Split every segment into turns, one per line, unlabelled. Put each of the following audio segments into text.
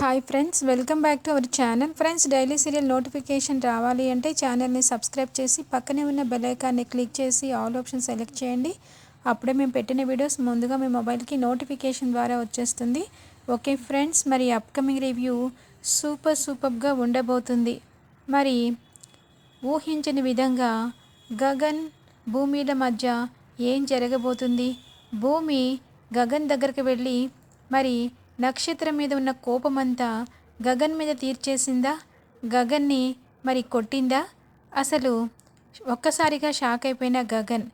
Hi friends welcome back to our channel friends daily serial notification రావాలి అంటే ఛానల్ని subscribe చేసి పక్కనే ఉన్న బెల్ ఐకాన్ని క్లిక్ చేసి ఆల్ ఆప్షన్ సెలెక్ట్ చేయండి. అప్పుడే మేము పెట్టిన వీడియోస్ ముందుగా మీ మొబైల్కి నోటిఫికేషన్ ద్వారా వచ్చేస్తుంది. ఓకే ఫ్రెండ్స్ మరి అప్కమింగ్ రివ్యూ సూపర్ సూపర్గా ఉండబోతుంది. మరి ఊహించని విధంగా గగన్ భూమిల మధ్య ఏం జరగబోతుంది? భూమి గగన్ దగ్గరికి వెళ్ళి మరి నక్షత్రం మీద ఉన్న కోపమంతా గగన్ మీద తీర్చేసిందా? గగన్ని మరి కొట్టిందా? అసలు ఒక్కసారిగా షాక్ అయిపోయిన గగన్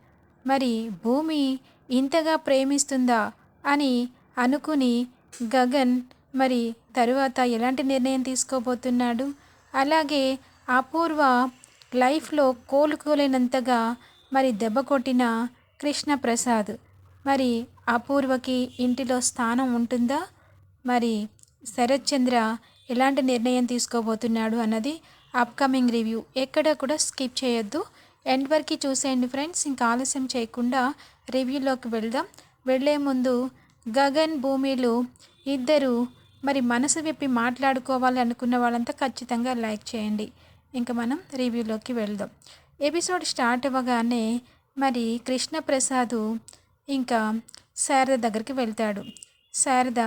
మరి భూమి ఇంతగా ప్రేమిస్తుందా అని అనుకుని గగన్ మరి తరువాత ఎలాంటి నిర్ణయం తీసుకోబోతున్నాడు? అలాగే అపూర్వ లైఫ్లో కోలుకోలేనంతగా మరి దెబ్బ కొట్టిన కృష్ణప్రసాద్ మరి అపూర్వకి ఇంటిలో స్థానం ఉంటుందా? మరి శరత్ చంద్ర ఎలాంటి నిర్ణయం తీసుకోబోతున్నాడు అన్నది అప్కమింగ్ రివ్యూ ఎక్కడ కూడా స్కిప్ చేయొద్దు. ఎండ్ వరకు చూసేయండి ఫ్రెండ్స్ ఇంకా ఆలస్యం చేయకుండా రివ్యూలోకి వెళ్దాం. వెళ్ళే ముందు గగన్ భూమిలు ఇద్దరు మరి మనసు విప్పి మాట్లాడుకోవాలి అనుకున్న వాళ్ళంతా ఖచ్చితంగా లైక్ చేయండి. ఇంకా మనం రివ్యూలోకి వెళ్దాం. ఎపిసోడ్ స్టార్ట్ అవ్వగానే మరి కృష్ణప్రసాద్ ఇంకా శారద దగ్గరికి వెళ్తాడు. శారద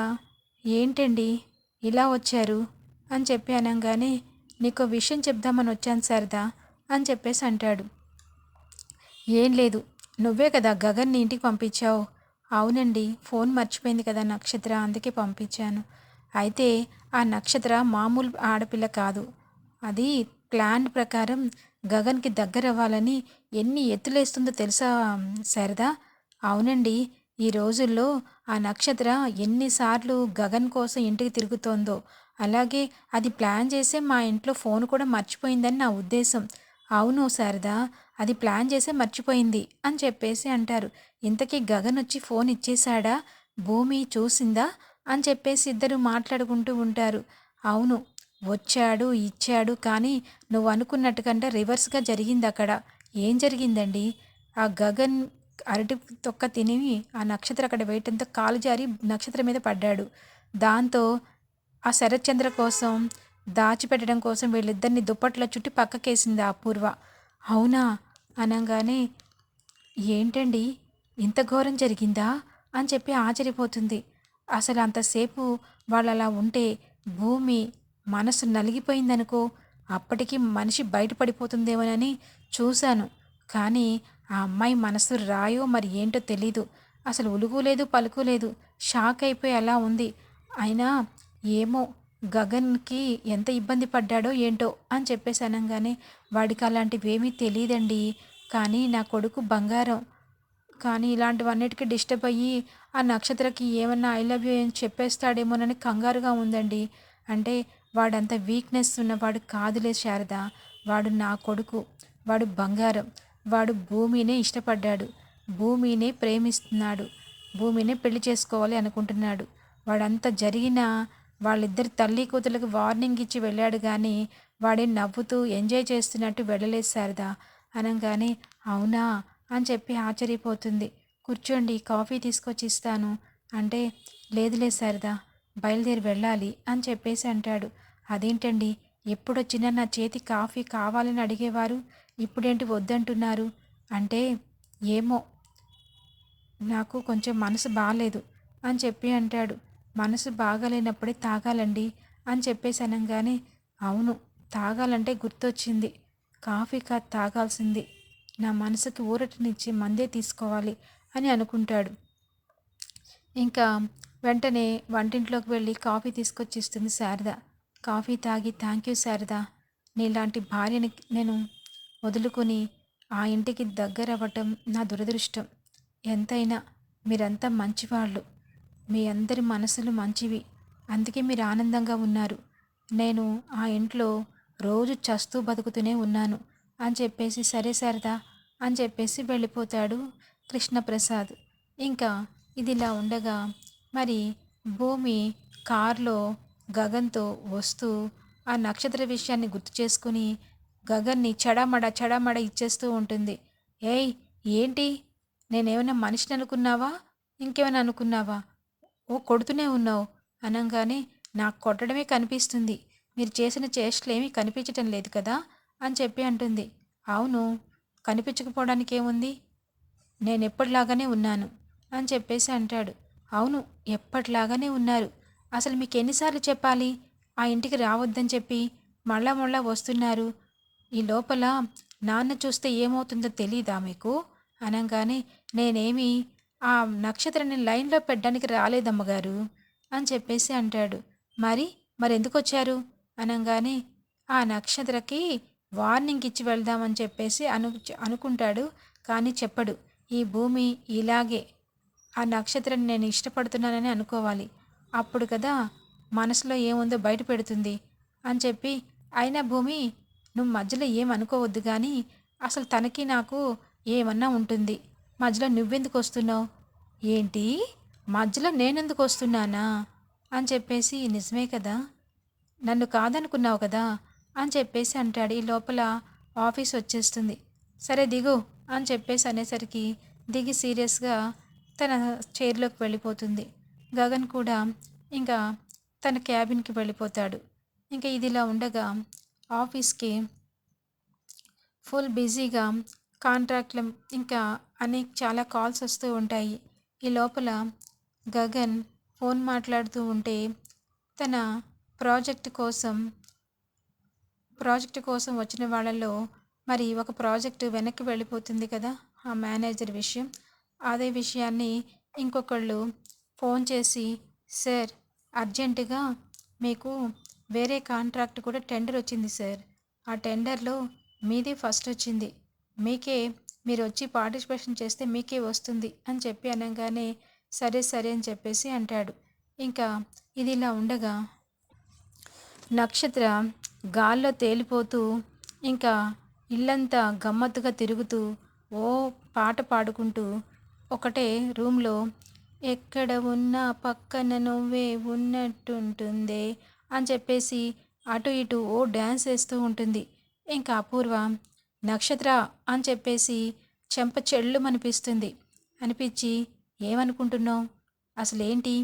ఏంటండి? ఇలా వచ్చారు? అని చెప్పి అనగానే నీకు విషయం చెప్దామని వచ్చాను సరదా అని చెప్పేసి అంటాడు. ఏం లేదు. నువ్వే కదా గగన్ని ఇంటికి పంపించావు. అవునండి. ఫోన్ మర్చిపోయింది కదా నక్షత్ర అందుకే పంపించాను. అయితే ఆ నక్షత్ర మామూలు ఆడపిల్ల కాదు. అది ప్లాన్ ప్రకారం గగన్కి దగ్గర అవ్వాలని ఎన్ని ఎత్తులేస్తుందో తెలుసా శారదా? అవునండి. ఈ రోజుల్లో ఆ నక్షత్ర ఎన్నిసార్లు గగన్ కోసం ఇంటికి తిరుగుతోందో అలాగే అది ప్లాన్ చేసే మా ఇంట్లో ఫోన్ కూడా మర్చిపోయిందని నా ఉద్దేశం. అవును శారదా అది ప్లాన్ చేసే మర్చిపోయింది అని చెప్పేసి అంటారు. ఇంతకీ గగన్ వచ్చి ఫోన్ ఇచ్చేశాడా? భూమి చూసిందా? అని చెప్పేసి ఇద్దరు మాట్లాడుకుంటూ ఉంటారు. అవును వచ్చాడు ఇచ్చాడు కానీ నువ్వు అనుకున్నట్టుకంటే రివర్స్గా జరిగింది అక్కడ ఏం జరిగిందండి? ఆ గగన్ అరటి తొక్క తిని ఆ నక్షత్రం అక్కడ వేయటంతో కాలు జారి నక్షత్రం మీద పడ్డాడు. దాంతో ఆ శరత్చంద్ర కోసం దాచిపెట్టడం కోసం వీళ్ళిద్దరిని దుప్పట్లో చుట్టి పక్కకేసింది ఆ అవునా? అనగానే ఏంటండి? ఇంత ఘోరం జరిగిందా? అని చెప్పి ఆశ్చర్యపోతుంది. అసలు అంతసేపు వాళ్ళు అలా ఉంటే భూమి మనసు నలిగిపోయిందనుకో అప్పటికి మనిషి బయటపడిపోతుందేమోనని చూశాను. కానీ ఆ అమ్మాయి మనసు రాయో మరి ఏంటో తెలీదు. అసలు ఉలుగు లేదు పలుకు లేదు. షాక్ అయిపోయి అలా ఉంది. అయినా ఏమో గగన్కి ఎంత ఇబ్బంది పడ్డాడో ఏంటో అని చెప్పేసి అనగానే వాడికి అలాంటివి ఏమీ తెలియదండి కానీ నా కొడుకు బంగారం. కానీ ఇలాంటివన్నిటికీ డిస్టర్బ్ అయ్యి ఆ నక్షత్రకి ఏమన్నా ఐ లవ్ యూ అని చెప్పేస్తాడేమోనని కంగారుగా ఉందండి. అంటే వాడంత వీక్నెస్ ఉన్నవాడు కాదులే శారద. వాడు నా కొడుకు. వాడు బంగారం. వాడు భూమినే ఇష్టపడ్డాడు. భూమినే ప్రేమిస్తున్నాడు. భూమినే పెళ్ళి చేసుకోవాలి అనుకుంటున్నాడు. వాడంతా జరిగినా వాళ్ళిద్దరి తల్లి కూతులకు వార్నింగ్ ఇచ్చి వెళ్ళాడు కానీ వాడే నవ్వుతూ ఎంజాయ్ చేస్తున్నట్టు వెళ్ళలేదు శారదా. అనగానే అవునా? అని చెప్పి ఆశ్చర్యపోతుంది. కూర్చోండి కాఫీ తీసుకొచ్చి ఇస్తాను. అంటే లేదులే శారదా బయలుదేరి వెళ్ళాలి అని చెప్పేసి అంటాడు. అదేంటండి? ఎప్పుడొచ్చినా నా చేతి కాఫీ కావాలని అడిగేవారు? ఇప్పుడేంటి వద్దంటున్నారు? అంటే ఏమో నాకు కొంచెం మనసు బాగాలేదు అని చెప్పి అంటాడు. మనసు బాగాలేనప్పుడే తాగాలండి అని చెప్పేసి అనగానే అవును తాగాలంటే గుర్తొచ్చింది. కాఫీ కా తాగాల్సింది. నా మనసుకి ఊరటనిచ్చి మందే తీసుకోవాలి అని అనుకుంటాడు. ఇంకా వెంటనే వంటింట్లోకి వెళ్ళి కాఫీ తీసుకొచ్చి ఇస్తుంది శారద. కాఫీ తాగి థ్యాంక్ యూ శారద. నీలాంటి భార్యని నేను వదులుకొని ఆ ఇంటికి దగ్గర అవ్వటం నా దురదృష్టం. ఎంతైనా మీరంతా మంచివాళ్ళు. మీ అందరి మనసులు మంచివి. అందుకే మీరు ఆనందంగా ఉన్నారు. నేను ఆ ఇంట్లో రోజు చస్తూ బతుకుతూనే ఉన్నాను. అని చెప్పేసి సరే సరదా అని చెప్పేసి వెళ్ళిపోతాడు కృష్ణప్రసాద్. ఇంకా ఇది ఇలా ఉండగా మరి భూమి కారులో గగన్తో వస్తూ ఆ నక్షత్ర విషయాన్ని గుర్తు చేసుకుని గగన్ని చడామడ చడామడ ఇచ్చేస్తూ ఉంటుంది. ఏయ్ ఏంటి? నేనేమైనా మనిషిని అనుకున్నావా? ఇంకేమైనా అనుకున్నావా? ఓ కొడుతూనే ఉన్నావు. అనగానే నాకు కొట్టడమే కనిపిస్తుంది. మీరు చేసిన చేష్టలేమీ కనిపించటం లేదు కదా? అని చెప్పి అంటుంది. అవును. కనిపించకపోవడానికి ఏముంది? నేను ఎప్పటిలాగానే ఉన్నాను అని చెప్పేసి అంటాడు. అవును ఎప్పటిలాగానే ఉన్నారు. అసలు మీకు ఎన్నిసార్లు చెప్పాలి? ఆ ఇంటికి రావద్దని చెప్పి మళ్ళా మళ్ళా వస్తున్నారు. ఈ లోపల నాన్న చూస్తే ఏమవుతుందో తెలీదా మీకు? అనగానే నేనేమి ఆ నక్షత్రాన్ని లైన్లో పెట్టడానికి రాలేదమ్మగారు అని చెప్పేసి అంటాడు. మరి మరి వచ్చారు అనగానే ఆ నక్షత్రకి వార్నింగ్ ఇచ్చి వెళ్దామని చెప్పేసి అను అనుకుంటాడు కానీ చెప్పడు. ఈ భూమి ఇలాగే ఆ నక్షత్రాన్ని నేను ఇష్టపడుతున్నానని అనుకోవాలి. అప్పుడు కదా మనసులో ఏముందో బయట పెడుతుంది అని చెప్పి అయినా భూమి నువ్వు మధ్యలో ఏమనుకోవద్దు కానీ అసలు తనకి నాకు ఏమన్నా ఉంటుంది. మధ్యలో నువ్వెందుకు వస్తున్నావు? ఏంటి? మధ్యలో నేనెందుకు వస్తున్నానా? అని చెప్పేసి నిజమే కదా? నన్ను కాదనుకున్నావు కదా? అని చెప్పేసి అంటాడు. ఈ లోపల ఆఫీస్ వచ్చేస్తుంది. సరే దిగు అని చెప్పేసి అనేసరికి దిగి సీరియస్గా తన చైర్లోకి వెళ్ళిపోతుంది. గగన్ కూడా ఇంకా తన క్యాబిన్కి వెళ్ళిపోతాడు. ఇంకా ఇదిలా ఉండగా ఆఫీస్కి ఫుల్ బిజీగా కాంట్రాక్ట్లు ఇంకా అనేక చాలా కాల్స్ వస్తూ ఉంటాయి. ఈ లోపల గగన్ ఫోన్ మాట్లాడుతూ ఉంటే తన ప్రాజెక్ట్ కోసం ప్రాజెక్ట్ కోసం వచ్చిన వాళ్ళలో మరి ఒక ప్రాజెక్ట్ వెనక్కి వెళ్ళిపోతుంది కదా ఆ మేనేజర్ విషయం. అదే విషయాన్ని ఇంకొకళ్ళు ఫోన్ చేసి సార్ అర్జెంటుగా మీకు వేరే కాంట్రాక్ట్ కూడా టెండర్ వచ్చింది సార్. ఆ టెండర్లో మీది ఫస్ట్ వచ్చింది. మీకే మీరు వచ్చి పార్టిసిపేషన్ చేస్తే మీకే వస్తుంది అని చెప్పి అనగానే సరే సరే అని చెప్పేసి అంటాడు. ఇంకా ఇది ఇలా ఉండగా నక్షత్ర గాల్లో తేలిపోతూ ఇంకా ఇల్లంతా గమ్మత్తుగా తిరుగుతూ ఓ పాట పాడుకుంటూ ఒకటే రూమ్లో ఎక్కడ ఉన్నా పక్కన నువ్వే ఉన్నట్టుంటుందే అని చెప్పేసి అటు ఇటు ఓ డ్యాన్స్ వేస్తూ ఉంటుంది. ఇంకా అపూర్వ నక్షత్ర అని చెప్పేసి చెంప చెళ్ళు అనిపిస్తుంది అనిపించి ఏమనుకుంటున్నావు? అసలేంటి?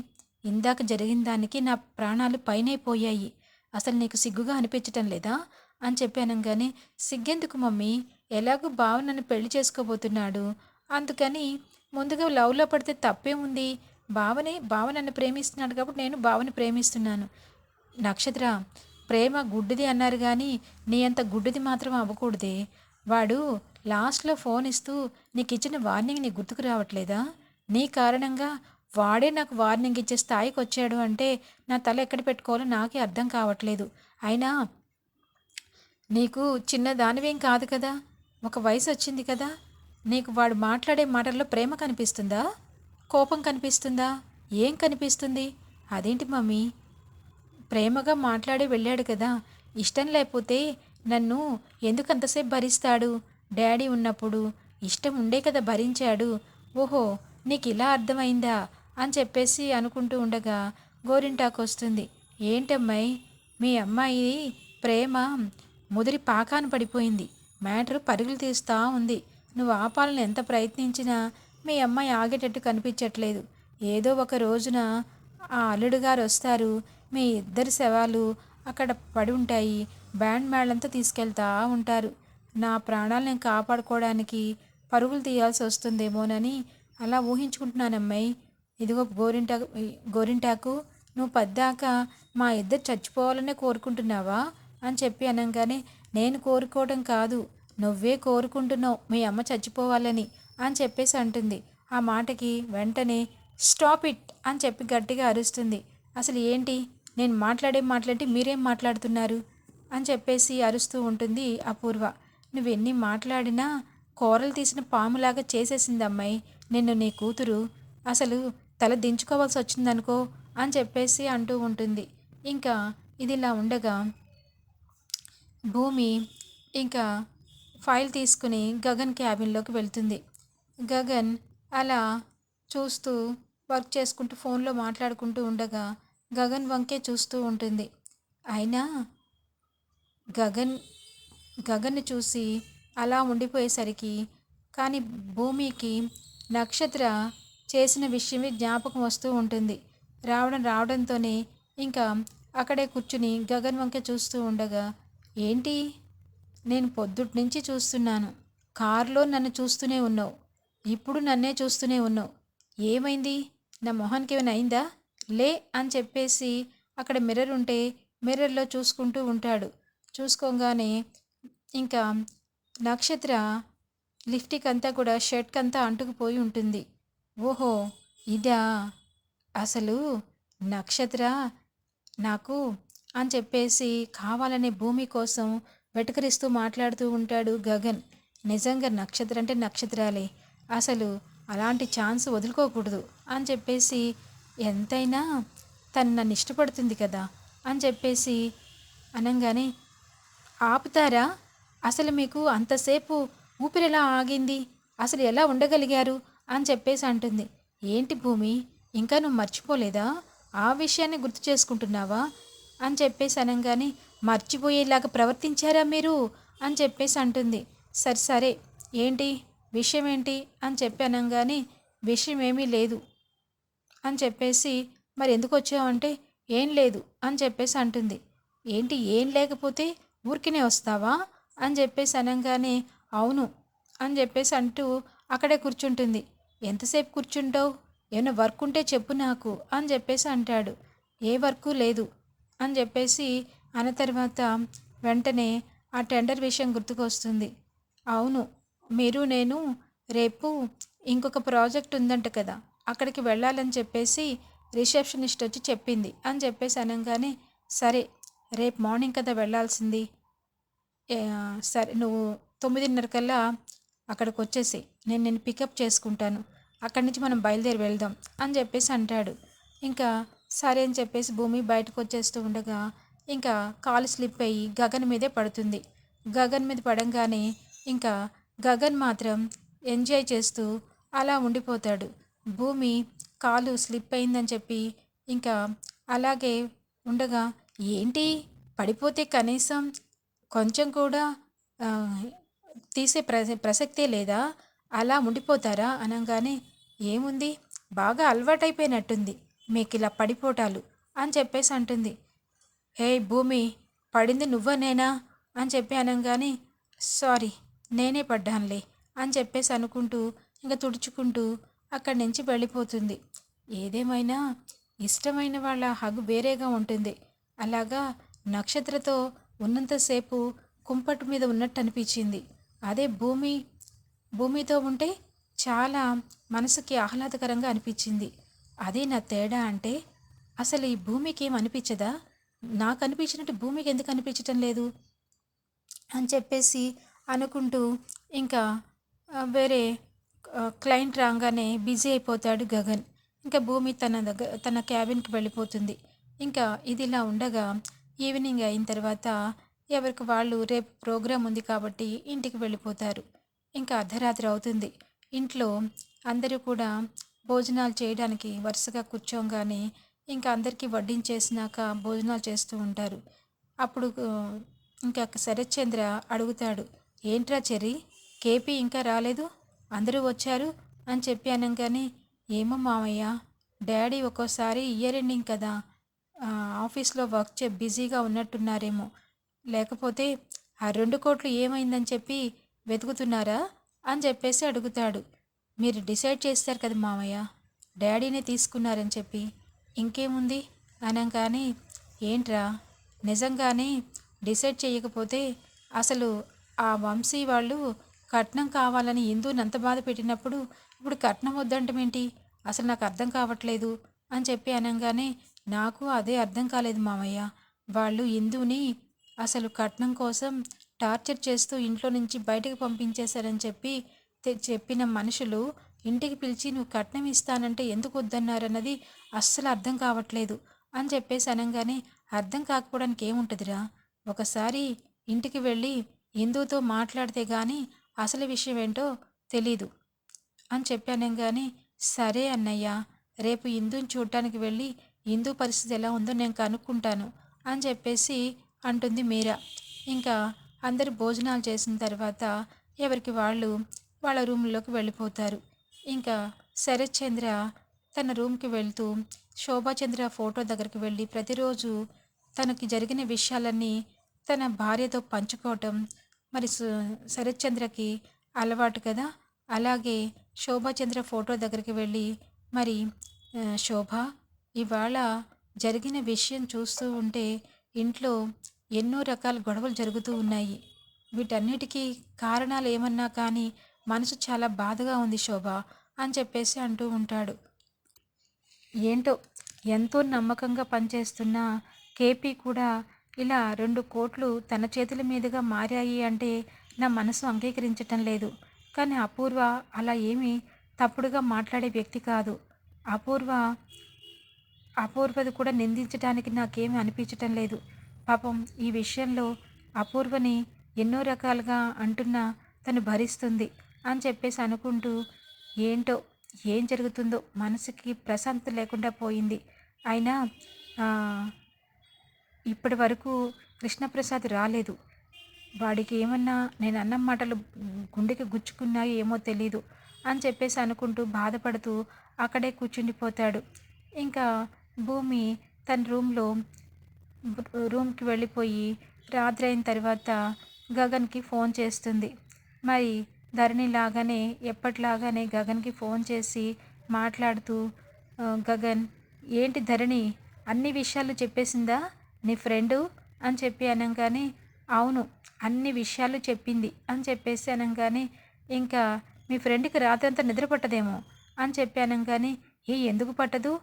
ఇందాక జరిగిన దానికి నా ప్రాణాలు పైనైపోయాయి అసలు నీకు సిగ్గుగా అనిపించటం లేదా? అని చెప్పానంగానే సిగ్గెందుకు మమ్మీ? ఎలాగో బావ నన్ను పెళ్ళి చేసుకోబోతున్నాడు. అందుకని ముందుగా లవ్లో పడితే తప్పేముంది? బావని బావ నన్ను ప్రేమిస్తున్నాడు కాబట్టి నేను బావని ప్రేమిస్తున్నాను. నక్షత్ర ప్రేమ గుడ్డిది అన్నారు కానీ నీ అంత గుడ్డిది మాత్రం అవ్వకూడదే. వాడు లాస్ట్లో ఫోన్ ఇస్తూ నీకు ఇచ్చిన వార్నింగ్ నీ గుర్తుకు రావట్లేదా? నీ కారణంగా వాడే నాకు వార్నింగ్ ఇచ్చే స్థాయికి వచ్చాడు అంటే నా తల ఎక్కడ పెట్టుకోవాలో నాకే అర్థం కావట్లేదు. అయినా నీకు చిన్న దానివేం కాదు కదా? ఒక వయసు వచ్చింది కదా? నీకు వాడు మాట్లాడే మాటల్లో ప్రేమ కనిపిస్తుందా? కోపం కనిపిస్తుందా? ఏం కనిపిస్తుంది? అదేంటి మమ్మీ? ప్రేమగా మాట్లాడి వెళ్ళాడు కదా. ఇష్టం లేకపోతే నన్ను ఎందుకు అంతసేపు భరిస్తాడు? డాడీ ఉన్నప్పుడు ఇష్టం ఉండే కదా భరించాడు. ఓహో నీకు ఇలా అర్థమైందా? అని చెప్పేసి అనుకుంటూ ఉండగా గోరింటాకు వస్తుంది ఏంటమ్మాయి? మీ అమ్మాయి ప్రేమ ముదిరి పాకాను పడిపోయింది. మ్యాటర్ పరుగులు తీస్తూ ఉంది. నువ్వు ఆపాలని ఎంత ప్రయత్నించినా మీ అమ్మాయి ఆగేటట్టు కనిపించట్లేదు. ఏదో ఒక రోజున ఆ అల్లుడు గారు వస్తారు. మీ ఇద్దరి శవాలు అక్కడ పడి ఉంటాయి. బ్యాండ్ మేళంతా తీసుకెళ్తా ఉంటారు. నా ప్రాణాలను కాపాడుకోవడానికి పరుగులు తీయాల్సి వస్తుందేమోనని అలా ఊహించుకుంటున్నానమ్మాయి. ఇదిగో గోరింటాకు గోరింటాకు నువ్వు పద్దాక మా ఇద్దరు చచ్చిపోవాలనే కోరుకుంటున్నావా? అని చెప్పి అనగానే నేను కోరుకోవడం కాదు. నువ్వే కోరుకుంటున్నావు మీ అమ్మ చచ్చిపోవాలని అని చెప్పేసి అంటుంది. ఆ మాటకి వెంటనే స్టాప్ ఇట్ అని చెప్పి గట్టిగా అరుస్తుంది. అసలు ఏంటి? నేను మాట్లాడే మాట్లాడి మీరేం మాట్లాడుతున్నారు? అని చెప్పేసి అరుస్తూ ఉంటుంది అపూర్వ. నువ్వెన్ని మాట్లాడినా కూరలు తీసిన పాములాగా చేసేసింది అమ్మాయి నిన్ను నీ కూతురు అసలు తల దించుకోవాల్సి వచ్చిందనుకో అని చెప్పేసి అంటూ ఉంటుంది. ఇంకా ఇది ఇలా ఉండగా భూమి ఇంకా ఫైల్ తీసుకుని గగన్ క్యాబిన్లోకి వెళ్తుంది. గగన్ అలా చూస్తూ వర్క్ చేసుకుంటూ ఫోన్లో మాట్లాడుకుంటూ ఉండగా గగన్ వంకే చూస్తూ ఉంటుంది. అయినా గగన్ గగన్ని చూసి అలా ఉండిపోయేసరికి కానీ భూమికి నక్షత్ర చేసిన విషయమే జ్ఞాపకం వస్తూ ఉంటుంది. రావడం రావడంతోనే ఇంకా అక్కడే కూర్చుని గగన్ వంక చూస్తూ ఉండగా ఏంటి? నేను పొద్దుటి నుంచి చూస్తున్నాను. కారులో నన్ను చూస్తూనే ఉన్నావు. ఇప్పుడు నన్నే చూస్తూనే ఉన్నావు. ఏమైంది? నా మొహానికి ఏమైనా అయిందా? లే అని చెప్పేసి అక్కడ మిర్రర్ ఉంటే మిర్రర్లో చూసుకుంటూ ఉంటాడు. చూసుకోగానే ఇంకా నక్షత్ర లిఫ్టిక్ అంతా కూడా షర్ట్కి అంతా అంటుకుపోయి ఉంటుంది. ఓహో ఇదా? అసలు నక్షత్ర నాకు అని చెప్పేసి కావాలనే భూమి కోసం వెటకరిస్తూ మాట్లాడుతూ ఉంటాడు గగన్. నిజంగా నక్షత్ర అంటే నక్షత్రాలే. అసలు అలాంటి ఛాన్స్ వదులుకోకూడదు అని చెప్పేసి ఎంతైనా తను నన్ను ఇష్టపడుతుంది కదా అని చెప్పేసి అనగానే ఆపుతారా? అసలు మీకు అంతసేపు ఊపిరి ఎలా ఆగింది? అసలు ఎలా ఉండగలిగారు? అని చెప్పేసి అంటుంది. ఏంటి భూమి ఇంకా నువ్వు మర్చిపోలేదా? ఆ విషయాన్ని గుర్తు చేసుకుంటున్నావా? అని చెప్పేసి అనగానే మర్చిపోయేలాగా ప్రవర్తించారా మీరు? అని చెప్పేసి అంటుంది. సరే సరే ఏంటి? విషయం ఏంటి అని చెప్పి అనగానే విషయం ఏమీ లేదు. అని చెప్పేసి మరి ఎందుకు వచ్చావంటే? ఏం లేదు అని చెప్పేసి అంటుంది. ఏంటి ఏం లేకపోతే ఊరికినే వస్తావా? అని చెప్పేసి అనగానే అవును అని చెప్పేసి అంటూ అక్కడే కూర్చుంటుంది. ఎంతసేపు కూర్చుంటావు? ఏమైనా వర్క్ ఉంటే చెప్పు నాకు అని చెప్పేసి అంటాడు. ఏ వర్కు లేదు అని చెప్పేసి అన్న తర్వాత వెంటనే ఆ టెండర్ విషయం గుర్తుకొస్తుంది. అవును మీరు నేను రేపు ఇంకొక ప్రాజెక్ట్ ఉందంట కదా అక్కడికి వెళ్ళాలని చెప్పేసి రిసెప్షనిస్ట్ వచ్చి చెప్పింది. అని చెప్పేసి అనగానే సరే రేపు మార్నింగ్ కదా వెళ్ళాల్సింది. సరే నువ్వు తొమ్మిదిన్నర కల్లా అక్కడికి వచ్చేసి నేను నేను పికప్ చేసుకుంటాను. అక్కడి నుంచి మనం బయలుదేరి వెళ్దాం అని చెప్పేసి అంటాడు. ఇంకా సరే అని చెప్పేసి భూమి బయటకు వచ్చేస్తూ ఉండగా ఇంకా కాలు స్లిప్ అయ్యి గగన్ మీదే పడుతుంది. గగన్ మీద పడంగానే ఇంకా గగన్ మాత్రం ఎంజాయ్ చేస్తూ అలా ఉండిపోతాడు. భూమి కాలు స్లిప్ అయిందని చెప్పి ఇంకా అలాగే ఉండగా ఏంటి? పడిపోతే కనీసం కొంచెం కూడా తీసే ప్రస ప్రసక్తే లేదా? అలా ఉండిపోతారా? అనగానే ఏముంది? బాగా అలవాటైపోయినట్టుంది. మీకు ఇలా పడిపోటాలు అని చెప్పేసి అంటుంది. హే భూమి పడింది నువ్వనేనా అని చెప్పి అనగానే సారీ నేనే పడ్డానులే అని చెప్పేసి అనుకుంటూ ఇంకా తుడుచుకుంటూ అక్కడి నుంచి వెళ్ళిపోతుంది. ఏదేమైనా ఇష్టమైన వాళ్ళ హగ్ వేరేగా ఉంటుంది. అలాగా నక్షత్రతో ఉన్నంతసేపు కుంపటి మీద ఉన్నట్టు అనిపించింది. అదే భూమి భూమితో ఉంటే చాలా మనసుకి ఆహ్లాదకరంగా అనిపించింది. అదే నా తేడా అంటే అసలు ఈ భూమికి ఏం అనిపించదా? నాకు అనిపించినట్టు భూమికి ఎందుకు అనిపించటం లేదు? అని చెప్పేసి అనుకుంటూ ఇంకా వేరే క్లయింట్ రాగానే బిజీ అయిపోతాడు గగన్. ఇంకా భూమి తన దగ్గర తన క్యాబిన్కి వెళ్ళిపోతుంది. ఇంకా ఇది ఇలా ఉండగా ఈవినింగ్ అయిన తర్వాత ఎవరికి వాళ్ళు రేపు ప్రోగ్రాం ఉంది కాబట్టి ఇంటికి వెళ్ళిపోతారు. ఇంకా అర్ధరాత్రి అవుతుంది. ఇంట్లో అందరూ కూడా భోజనాలు చేయడానికి వరుసగా కూర్చోగానే ఇంకా అందరికీ వడ్డించేసినాక భోజనాలు చేస్తూ ఉంటారు. అప్పుడు ఇంకా శరత్చంద్ర అడుగుతాడు ఏంట్రా చెర్రీ? కేపీ ఇంకా రాలేదు? అందరూ వచ్చారు అని చెప్పి కానీ ఏమో మామయ్య డాడీ ఒక్కోసారి ఇయర్ ఎండింగ్ కదా ఆఫీస్లో వర్క్ చే బిజీగా ఉన్నట్టున్నారేమో. లేకపోతే ఆ రెండు కోట్లు ఏమైందని చెప్పి వెతుకుతున్నారా? అని చెప్పేసి అడుగుతాడు. మీరు డిసైడ్ చేస్తారు కదా మామయ్య డాడీనే తీసుకున్నారని చెప్పి. ఇంకేముంది? అనగానే ఏంట్రా నిజంగానే డిసైడ్ చేయకపోతే అసలు ఆ వంశీ వాళ్ళు కట్నం కావాలని ఎందుని అంత బాధ పెట్టినప్పుడు ఇప్పుడు కట్నం వద్దంటమేంటి? అసలు నాకు అర్థం కావట్లేదు అని చెప్పి అనగానే నాకు అదే అర్థం కాలేదు మామయ్య. వాళ్ళు ఇందుని అసలు కట్నం కోసం టార్చర్ చేస్తూ ఇంట్లో నుంచి బయటకు పంపించేశారని చెప్పి చెప్పిన మనుషులు ఇంటికి పిలిచి నువ్వు కట్నం ఇస్తానంటే ఎందుకు వద్దన్నారన్నది అస్సలు అర్థం కావట్లేదు అని చెప్పేసి అనగానే అర్థం కాకపోవడానికి ఏముంటుందిరా? ఒకసారి ఇంటికి వెళ్ళి హిందూతో మాట్లాడితే కానీ అసలు విషయం ఏంటో తెలీదు. అని చెప్పాను కానీ సరే అన్నయ్య రేపు ఇందుని చూడటానికి వెళ్ళి హిందూ పరిస్థితి ఎలా ఉందో నేను కనుక్కుంటాను అని చెప్పేసి అంటుంది మీరా. ఇంకా అందరు భోజనాలు చేసిన తర్వాత ఎవరికి వాళ్ళు వాళ్ళ రూమ్లోకి వెళ్ళిపోతారు. ఇంకా శరత్చంద్ర తన రూమ్కి వెళ్తూ శోభాచంద్ర ఫోటో దగ్గరికి వెళ్ళి ప్రతిరోజు తనకి జరిగిన విషయాలన్నీ తన భార్యతో పంచుకోవటం మరి శరత్చంద్రకి అలవాటు కదా? అలాగే శోభాచంద్ర ఫోటో దగ్గరికి వెళ్ళి మరి శోభ ఇవాళ జరిగిన విషయం చూస్తూ ఉంటే ఇంట్లో ఎన్నో రకాల గొడవలు జరుగుతూ ఉన్నాయి. వీటన్నిటికీ కారణాలు ఏమన్నా కానీ మనసు చాలా బాధగా ఉంది శోభ అని చెప్పేసి అంటూ ఉంటాడు. ఏంటో ఎంతో నమ్మకంగా పనిచేస్తున్న కేపీ కూడా ఇలా రెండు కోట్లు తన చేతుల మీదుగా మారాయి అంటే నా మనసు అంగీకరించటం లేదు. కానీ అపూర్వ అలా ఏమీ తప్పుడుగా మాట్లాడే వ్యక్తి కాదు. అపూర్వ అపూర్వది కూడా నిందించడానికి నాకేమీ అనిపించటం లేదు. పాపం ఈ విషయంలో అపూర్వని ఎన్నో రకాలుగా అంటున్నా తను భరిస్తుంది అని చెప్పేసి అనుకుంటూ ఏంటో ఏం జరుగుతుందో మనసుకి ప్రశాంతత లేకుండా పోయింది. అయినా ఇప్పటి వరకు కృష్ణప్రసాద్ రాలేదు. వాడికి ఏమన్నా నేను అన్న మాటలు గుండెకి గుచ్చుకున్నాయో ఏమో తెలీదు అని చెప్పేసి అనుకుంటూ బాధపడుతూ అక్కడే కూర్చుండిపోతాడు. ఇంకా భూమి తన రూమ్లో రూమ్కి వెళ్ళిపోయి రాత్రి అయిన తర్వాత గగన్కి ఫోన్ చేస్తుంది. మరి ధరణి లాగానే ఎప్పటిలాగానే గగన్కి ఫోన్ చేసి మాట్లాడుతూ గగన్ ఏంటి ధరణి అన్ని విషయాలు చెప్పేసిందా? నీ ఫ్రెండు అని చెప్పి అనగానే అవును అన్ని విషయాలు చెప్పింది అని చెప్పేసి అనగానే ఇంకా మీ ఫ్రెండ్కి రాత్రి అంతా నిద్ర పట్టదేమో అని చెప్పి అనగానే ఏ ఎందుకు పట్టదు?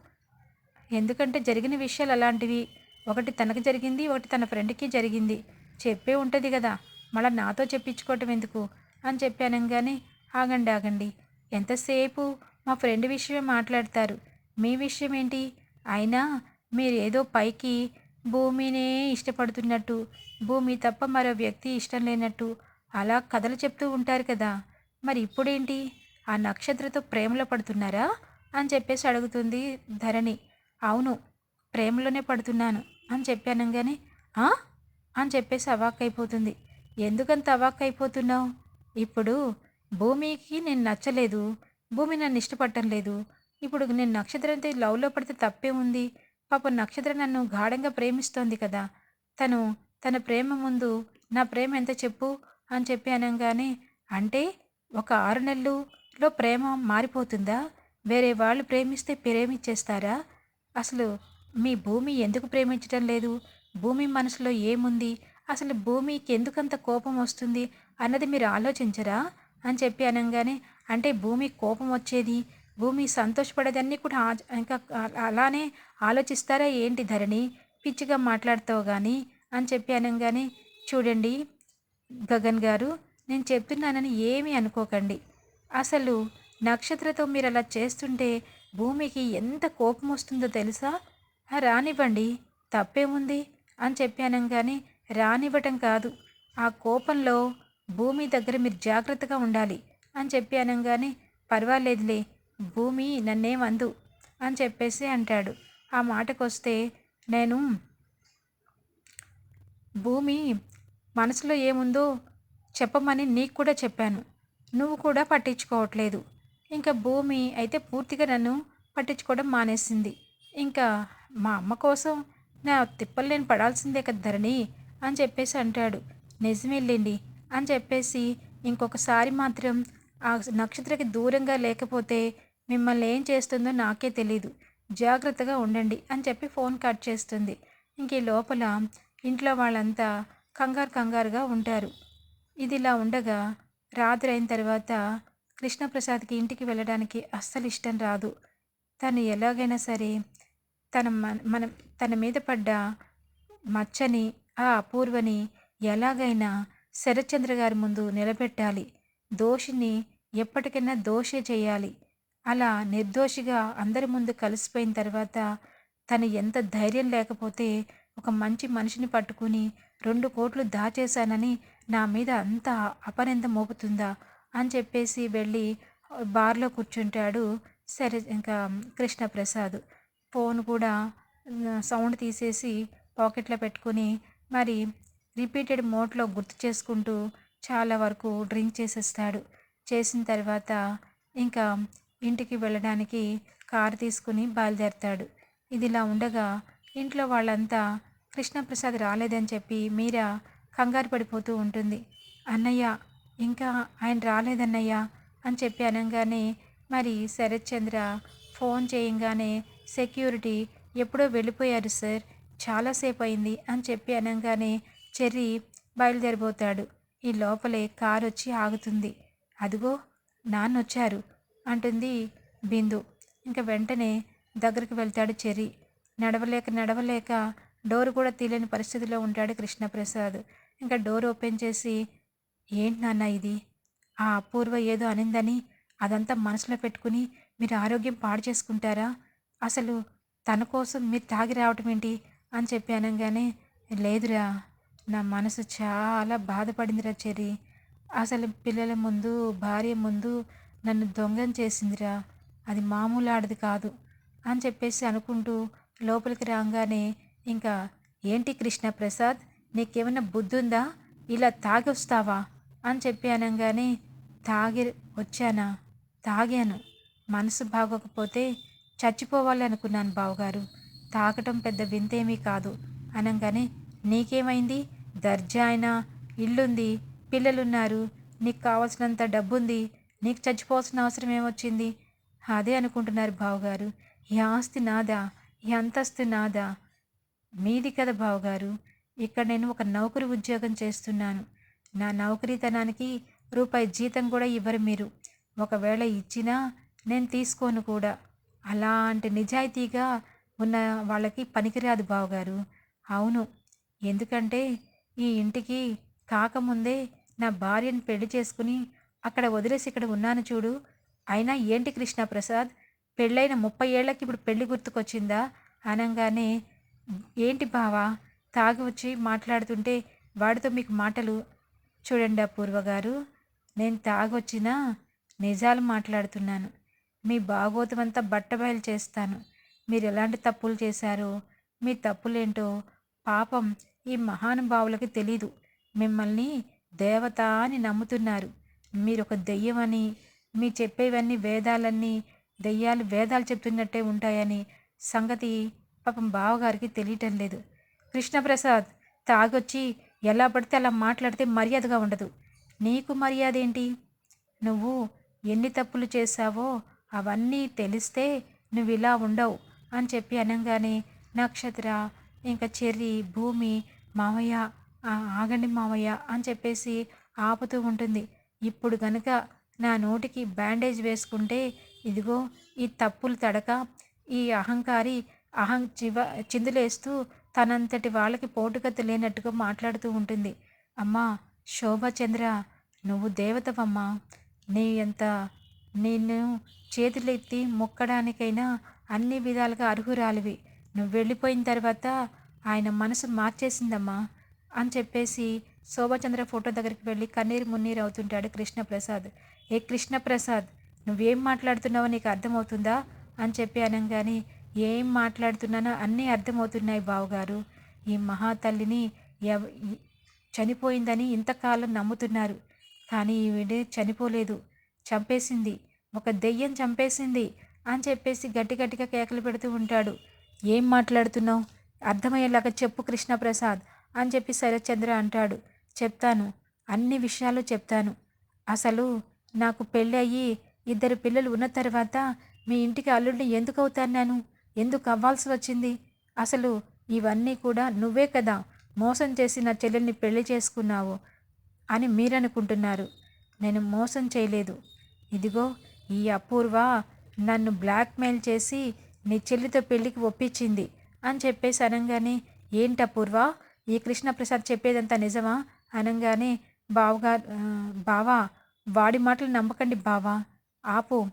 ఎందుకంటే జరిగిన విషయాలు అలాంటివి. ఒకటి తనకు జరిగింది ఒకటి తన ఫ్రెండ్కి జరిగింది. చెప్పే ఉంటుంది కదా మళ్ళీ నాతో చెప్పించుకోవటం ఎందుకు? అని చెప్పి అనగానే ఆగండి ఆగండి. ఎంతసేపు మా ఫ్రెండ్ విషయమే మాట్లాడతారు? మీ విషయం ఏంటి అయినా మీరు ఏదో పైకి భూమినే ఇష్టపడుతున్నట్టు భూమి తప్ప మరో వ్యక్తి ఇష్టం లేనట్టు అలా కథలు చెప్తూ ఉంటారు కదా. మరి ఇప్పుడేంటి? ఆ నక్షత్రతో ప్రేమలో పడుతున్నారా? అని చెప్పేసి అడుగుతుంది ధరణి. అవును ప్రేమలోనే పడుతున్నాను అని చెప్పాను కానీ అని చెప్పేసి అవాక్ అయిపోతుంది ఎందుకంత అవాక్ అయిపోతున్నావు ఇప్పుడు భూమికి నేను నచ్చలేదు భూమి నన్ను ఇష్టపడటం లేదు ఇప్పుడు నేను నక్షత్రంతో లవ్లో పడితే తప్పే ఉంది పాప నక్షత్రం నన్ను గాఢంగా ప్రేమిస్తోంది కదా. తను తన ప్రేమ ముందు నా ప్రేమ ఎంత చెప్పు అని చెప్పి అనగానే అంటే ఒక ఆరు నెలలులో ప్రేమ మారిపోతుందా? వేరే వాళ్ళు ప్రేమిస్తే ప్రేమిచ్చేస్తారా అసలు మీ భూమి ఎందుకు ప్రేమించడం లేదు? భూమి మనసులో ఏముంది? అసలు భూమికి ఎందుకంత కోపం వస్తుంది? అన్నది మీరు ఆలోచించరా? అని చెప్పి అనగానే అంటే భూమి కోపం వచ్చేది? భూమి సంతోషపడేదన్నీ కూడా ఇంకా అలానే ఆలోచిస్తారా ఏంటి ధరణి? పిచ్చిగా మాట్లాడతావు కానీ అని చెప్పి అనగానే చూడండి గగన్ గారు నేను చెప్తున్నానని ఏమీ అనుకోకండి. అసలు నక్షత్రతో మీరు అలా చేస్తుంటే భూమికి ఎంత కోపం వస్తుందో తెలుసా? రానివ్వండి తప్పేముంది? అని చెప్పి అనగానే రానివ్వటం కాదు. ఆ కోపంలో భూమి దగ్గర మీరు జాగ్రత్తగా ఉండాలి అని చెప్పి అనగానే పర్వాలేదులే భూమి నన్నేమందు అని చెప్పేసి అంటాడు. ఆ మాటకొస్తే నేను భూమి మనసులో ఏముందో చెప్పమని నీకు కూడా చెప్పాను. నువ్వు కూడా పట్టించుకోవట్లేదు. ఇంకా భూమి అయితే పూర్తిగా నన్ను పట్టించుకోవడం మానేసింది. ఇంకా మా అమ్మ కోసం నా తిప్పలు నేను పడాల్సిందే కదా ధరణి అని చెప్పేసి అంటాడు. నిజమేళ్ళండి అని చెప్పేసి ఇంకొకసారి మాత్రం ఆ నక్షత్రకి దూరంగా లేకపోతే మిమ్మల్ని ఏం చేస్తుందో నాకే తెలీదు. జాగ్రత్తగా ఉండండి అని చెప్పి ఫోన్ కట్ చేస్తుంది. ఇంక లోపల ఇంట్లో వాళ్ళంతా కంగారు కంగారుగా ఉంటారు. ఇదిలా ఉండగా రాత్రి అయిన తర్వాత కృష్ణప్రసాద్కి ఇంటికి వెళ్ళడానికి అస్సలు ఇష్టం రాదు. తను ఎలాగైనా సరే తన మన తన మీద పడ్డ మచ్చని ఆ అపూర్వని ఎలాగైనా శరత్చంద్ర గారి ముందు నిలబెట్టాలి. దోషిని ఎప్పటికైనా దోషే చేయాలి. అలా నిర్దోషిగా అందరి ముందు కలిసిపోయిన తర్వాత తను ఎంత ధైర్యం లేకపోతే ఒక మంచి మనిషిని పట్టుకుని రెండు కోట్లు దాచేశానని నా మీద అంత అపనింద మోపుతుందా అని చెప్పేసి వెళ్ళి బార్లో కూర్చుంటాడు సరే ఇంకా కృష్ణప్రసాద్. ఫోన్ కూడా సౌండ్ తీసేసి పాకెట్లో పెట్టుకుని మరి రిపీటెడ్ మోడ్లో గుర్తు చేసుకుంటూ చాలా వరకు డ్రింక్ చేసేస్తాడు. చేసిన తర్వాత ఇంకా ఇంటికి వెళ్ళడానికి కారు తీసుకుని బయలుదేరతాడు. ఇదిలా ఉండగా ఇంట్లో వాళ్ళంతా కృష్ణప్రసాద్ రాలేదని చెప్పి మీరా కంగారు పడిపోతూ ఉంటుంది. అన్నయ్య ఇంకా ఆయన రాలేదన్నయ్య అని చెప్పి అనగానే మరి శరత్ చంద్ర ఫోన్ చేయంగానే సెక్యూరిటీ ఎప్పుడో వెళ్ళిపోయారు సార్ చాలాసేపు అయింది అని చెప్పి అనగానే చెర్రీ బయలుదేరిపోతాడు ఈ లోపలే కారు వచ్చి ఆగుతుంది. అదిగో నాన్న వచ్చారు అంటుంది బిందు. ఇంకా వెంటనే దగ్గరికి వెళ్తాడు చెరి నడవలేక నడవలేక డోర్ కూడా తీయలేని పరిస్థితిలో ఉంటాడు కృష్ణప్రసాద్. ఇంకా డోర్ ఓపెన్ చేసి ఏంటి నాన్న ఇది? ఆ అపూర్వ ఏదో అనిందని అదంతా మనసులో పెట్టుకుని మీరు ఆరోగ్యం పాడు చేసుకుంటారా? అసలు తన కోసం మీరు తాగి రావటం ఏంటి? అని చెప్పి అనగానే లేదురా నా మనసు చాలా బాధపడిందిరా చెరి అసలు పిల్లల ముందు భార్య ముందు నన్ను దొంగం చేసిందిరా. అది మామూలు ఆడది కాదు అని చెప్పేసి అనుకుంటూ లోపలికి రాగానే ఇంకా ఏంటి కృష్ణప్రసాద్ నీకేమైనా బుద్ధి ఉందా ఇలా తాగి వస్తావా అని చెప్పి అనగానే తాగి వచ్చానా? తాగాను. మనసు బాగోకపోతే చచ్చిపోవాలి అనుకున్నాను బావగారు. తాగటం పెద్ద వింతేమీ కాదు. అనగానే నీకేమైంది? దర్జా అయినా? ఇల్లుంది? పిల్లలున్నారు? నీకు కావాల్సినంత డబ్బుంది? నీకు చచ్చిపోవాల్సిన అవసరం ఏమొచ్చింది? అదే అనుకుంటున్నారు బావగారు. ఈ ఆస్తి నాదా? ఈ అంతస్తు నాదా? మీది కదా బావగారు. ఇక్కడ నేను ఒక నౌకరి ఉద్యోగం చేస్తున్నాను. నా నౌకరీతనానికి రూపాయి జీతం కూడా ఇవ్వరు మీరు. ఒకవేళ ఇచ్చినా నేను తీసుకోను కూడా. అలాంటి నిజాయితీగా ఉన్న వాళ్ళకి పనికిరాదు బావగారు. అవును. ఎందుకంటే ఈ ఇంటికి కాకముందే నా భార్యను పెళ్ళి చేసుకుని అక్కడ వదిలేసి ఇక్కడ ఉన్నాను చూడు. అయినా ఏంటి కృష్ణ ప్రసాద్ పెళ్ళైన ముప్పై ఏళ్ళకి ఇప్పుడు పెళ్ళి గుర్తుకొచ్చిందా? అనగానే ఏంటి బావా? తాగి వచ్చి మాట్లాడుతుంటే వాడితో మీకు మాటలు చూడండి అపూర్వ గారు. నేను తాగొచ్చినా నిజాలు మాట్లాడుతున్నాను. మీ భాగోతమంతా బట్టబయలు చేస్తాను. మీరు ఎలాంటి తప్పులు చేశారో మీ తప్పులేంటో పాపం ఈ మహానుభావులకి తెలీదు. మిమ్మల్ని దేవత అని నమ్ముతున్నారు. మీరు ఒక దెయ్యమని మీ చెప్పేవన్నీ వేదాలన్నీ దెయ్యాలు వేదాలు చెప్తున్నట్టే ఉంటాయని సంగతి పాపం బావగారికి తెలియటం లేదు. కృష్ణప్రసాద్ తాగొచ్చి ఎలా పడితే అలా మాట్లాడితే మర్యాదగా ఉండదు. నీకు మర్యాద ఏంటి? నువ్వు ఎన్ని తప్పులు చేశావో అవన్నీ తెలిస్తే నువ్వు ఇలా ఉండవు అని చెప్పి అనగానే నక్షత్ర ఇంకా చెర్రి భూమి మావయ్య ఆగండి మావయ్య అని చెప్పేసి ఆపుతూ ఉంటుంది. ఇప్పుడు కనుక నా నోటికి బ్యాండేజ్ వేసుకుంటే ఇదిగో ఈ తప్పులు తడక ఈ అహంకారి అహం చివ చిందులేస్తూ తనంతటి వాళ్ళకి పోటుకత్తు లేనట్టుగా మాట్లాడుతూ ఉంటుంది. అమ్మా శోభచంద్ర నువ్వు దేవతవమ్మా. నీ ఎంత నిన్ను చేతులెత్తి మొక్కడానికైనా అన్ని విధాలుగా అర్హురాలివి. నువ్వు వెళ్ళిపోయిన తర్వాత ఆయన మనసు మార్చేసిందమ్మా అని చెప్పేసి శోభచంద్ర ఫోటో దగ్గరికి వెళ్ళి కన్నీరు మున్నీరు అవుతుంటాడు కృష్ణప్రసాద్. ఏ కృష్ణప్రసాద్ నువ్వేం మాట్లాడుతున్నావో నీకు అర్థమవుతుందా? అని చెప్పి అనగానే ఏం మాట్లాడుతున్నానో అన్నీ అర్థమవుతున్నాయి బావగారు. ఈ మహాతల్లిని ఎవ చనిపోయిందని ఇంతకాలం నమ్ముతున్నారు. కానీ ఈవిడ చనిపోలేదు. చంపేసింది. ఒక దెయ్యం చంపేసింది. అని చెప్పేసి గట్టి గట్టిగా కేకలు పెడుతూ ఉంటాడు. ఏం మాట్లాడుతున్నావు? అర్థమయ్యేలాగా చెప్పు కృష్ణప్రసాద్. అని చెప్పి శరత్చంద్ర అంటాడు. చెప్తాను. అన్ని విషయాలు చెప్తాను. అసలు నాకు పెళ్ళి అయ్యి ఇద్దరు పిల్లలు ఉన్న తర్వాత మీ ఇంటికి అల్లుడిని ఎందుకు అవుతాను నేను? ఎందుకు అవ్వాల్సి వచ్చింది? అసలు ఇవన్నీ కూడా నువ్వే కదా మోసం చేసి నా చెల్లెల్ని పెళ్ళి చేసుకున్నావు అని మీరనుకుంటున్నారు. నేను మోసం చేయలేదు. ఇదిగో ఈ అపూర్వ నన్ను బ్లాక్మెయిల్ చేసి నీ చెల్లితో పెళ్ళికి ఒప్పించింది అని చెప్పేసి అనగానే ఏంటి అపూర్వ? ఈ కృష్ణప్రసాద్ చెప్పేదంతా నిజమా? అనగానే బావగా బావా వాడి మాటలు నమ్మకండి బావా. ఆపు.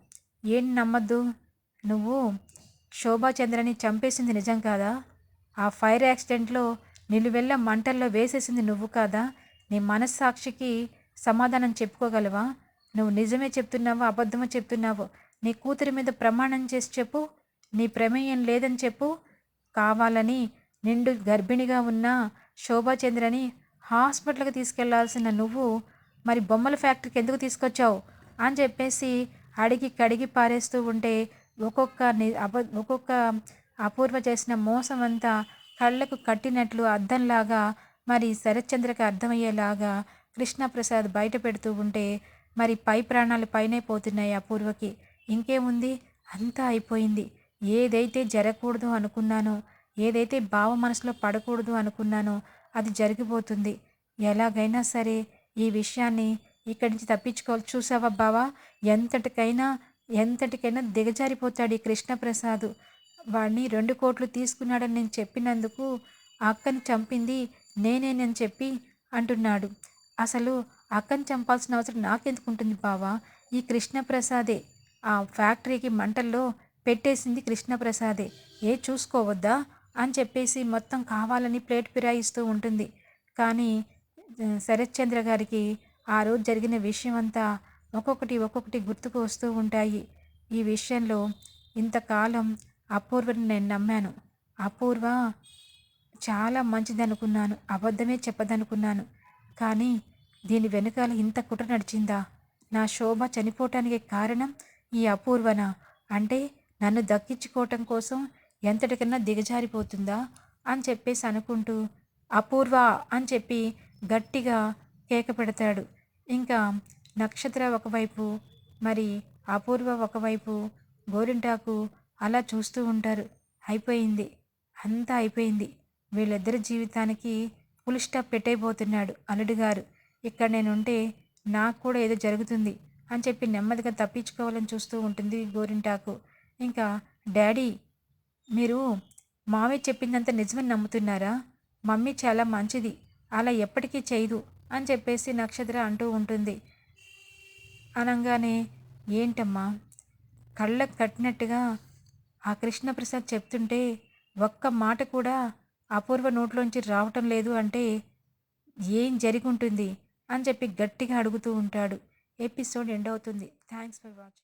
ఏం నమ్మద్దు? నువ్వు శోభాచంద్రని చంపేసింది నిజం కాదా? ఆ ఫైర్ యాక్సిడెంట్లో నిలువెల్ల మంటల్లో వేసేసింది నువ్వు కాదా? నీ మనస్సాక్షికి సమాధానం చెప్పుకోగలవా? నువ్వు నిజమే చెప్తున్నావో అబద్ధమో చెప్తున్నావో నీ కూతురి మీద ప్రమాణం చేసి చెప్పు. నీ ప్రమేయం లేదని చెప్పు. కావాలని నిండు గర్భిణిగా ఉన్న శోభాచంద్రని హాస్పిటల్కి తీసుకెళ్ళాల్సిన నువ్వు మరి బొమ్మల ఫ్యాక్టరీకి ఎందుకు తీసుకొచ్చావు? అని చెప్పేసి అడిగి కడిగి పారేస్తూ ఉంటే ఒక్కొక్క అబ ఒక్కొక్క అపూర్వ చేసిన మోసం అంతా కళ్ళకు కట్టినట్లు అద్దంలాగా మరి శరత్చంద్రకి అర్థమయ్యేలాగా కృష్ణప్రసాద్ బయట పెడుతూ ఉంటే మరి పై ప్రాణాలు పైనే పోతున్నాయి అపూర్వకి. ఇంకేముంది? అంతా అయిపోయింది. ఏదైతే జరగకూడదు అనుకున్నానో ఏదైతే భావ మనసులో పడకూడదు అనుకున్నానో అది జరిగిపోతుంది. ఎలాగైనా సరే ఈ విషయాన్ని ఇక్కడి నుంచి తప్పించుకోవాలి. చూసావా బావా? ఎంతటికైనా ఎంతటికైనా దిగజారిపోతాడు ఈ కృష్ణప్రసాద్. వాడిని రెండు కోట్లు తీసుకున్నాడని నేను చెప్పినందుకు అక్కని చంపింది నేనేనని చెప్పి అంటున్నాడు. అసలు అక్కని చంపాల్సిన అవసరం నాకెందుకు ఉంటుంది బావా? ఈ కృష్ణప్రసాదే ఆ ఫ్యాక్టరీకి మంటల్లో పెట్టేసింది కృష్ణప్రసాదే. ఏ చూసుకోవద్దా అని చెప్పేసి మొత్తం కావాలని ప్లేట్ ఫిరాయిస్తూ ఉంటుంది. కానీ శరత్చంద్ర గారికి ఆ రోజు జరిగిన విషయం అంతా ఒక్కొక్కటి ఒక్కొక్కటి గుర్తుకు వస్తూ ఉంటాయి. ఈ విషయంలో ఇంతకాలం అపూర్వని నేను నమ్మాను. అపూర్వ చాలా మంచిదనుకున్నాను అబద్ధమే చెప్పదనుకున్నాను. కానీ దీని వెనుకాల ఇంత కుట్ర నడిచిందా? నా శోభ చనిపోవటానికి కారణం ఈ అపూర్వన? అంటే నన్ను దక్కించుకోవటం కోసం ఎంతటికన్నా దిగజారిపోతుందా అని చెప్పేసి అనుకుంటూ అపూర్వ అని చెప్పి గట్టిగా కేక పెడతాడు ఇంకా నక్షత్ర ఒకవైపు మరి అపూర్వ ఒకవైపు గోరింటాకు అలా చూస్తూ ఉంటారు. అయిపోయింది. అంతా అయిపోయింది. వీళ్ళిద్దరి జీవితానికి ఫుల్ స్టాప్ పెట్టైపోతున్నాడు అల్లుడు గారు. ఇక్కడ నేనుంటే నాకు కూడా ఏదో జరుగుతుంది అని చెప్పి నెమ్మదిగా తప్పించుకోవాలని చూస్తూ ఉంటుంది గోరింటాకు. ఇంకా డాడీ మీరు మామయ్య చెప్పిందంత నిజమని నమ్ముతున్నారా? మమ్మీ చాలా మంచిది. అలా ఎప్పటికీ చేయదు అని చెప్పేసి నక్షత్ర అంటూ ఉంటుంది. అనగానే ఏంటమ్మా? కళ్ళకు కట్టినట్టుగా ఆ కృష్ణప్రసాద్ చెప్తుంటే ఒక్క మాట కూడా అపూర్వ నోట్లోంచి రావటం లేదు అంటే ఏం జరిగి ఉంటుంది అని చెప్పి గట్టిగా అడుగుతూ ఉంటాడు. ఎపిసోడ్ ఎండ్ అవుతుంది. Thanks for watching.